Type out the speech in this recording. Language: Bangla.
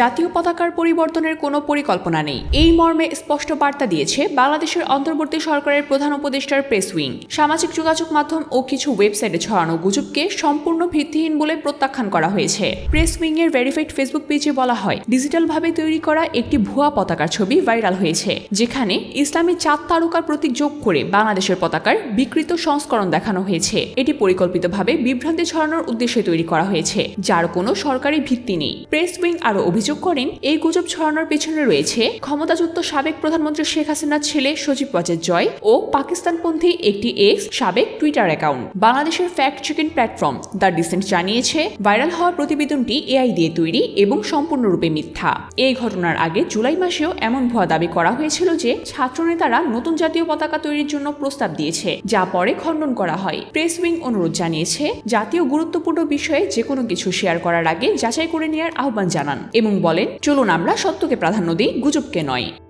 জাতীয় পতাকার পরিবর্তনের কোনো পরিকল্পনা নেই। এই মর্মে স্পষ্ট বার্তা দিয়েছে বাংলাদেশের অন্তর্বর্তী সরকারের প্রধান উপদেষ্টার প্রেস উইং। সামাজিক যোগাযোগ মাধ্যম ও কিছু ওয়েবসাইটে ছড়ানো গুজবকে সম্পূর্ণ ভিত্তিহীন বলে প্রত্যাখ্যান করা হয়েছে। প্রেস উইং এর ভেরিফাইড ফেসবুক পেজে বলা হয়, ডিজিটালভাবে তৈরি করা একটি ভুয়া পতাকার ছবি ভাইরাল হয়েছে, যেখানে ইসলামী চাঁদ তারকার প্রতীক যোগ করে বাংলাদেশের পতাকার বিকৃত সংস্করণ দেখানো হয়েছে। এটি পরিকল্পিতভাবে বিভ্রান্তি ছড়ানোর উদ্দেশ্যে তৈরি করা হয়েছে, যার কোনো সরকারি ভিত্তি নেই। প্রেস উইং আরও অভিযোগ করেন, এই গুজব ছড়ানোর পেছনে রয়েছে ক্ষমতাযুক্ত সাবেক প্রধানমন্ত্রী শেখ হাসিনার ছেলে সজীব ওয়াজেদ জয় ও পাকিস্তানপন্থী একটি এক্স সাবেক টুইটার অ্যাকাউন্ট। বাংলাদেশের fact checking platform the Dissent জানিয়েছে, ভাইরাল হওয়া প্রতিবেদনটি এআই দিয়ে তৈরি এবং সম্পূর্ণরূপে মিথ্যা। এই ঘটনার আগে জুলাই মাসেও এমন ভুয়া দাবি করা হয়েছিল যে ছাত্রনেতারা নতুন জাতীয় পতাকা তৈরির জন্য প্রস্তাব দিয়েছে, যা পরে খণ্ডন করা হয়। প্রেস উইং অনুরোধ জানিয়েছে, জাতীয় গুরুত্বপূর্ণ বিষয়ে যে কোনো কিছু শেয়ার করার আগে যাচাই করে নেওয়ার আহ্বান জানান এবং বলেন চলুন আমরা সত্যকে প্রাধান্য দিই গুজবকে নয়।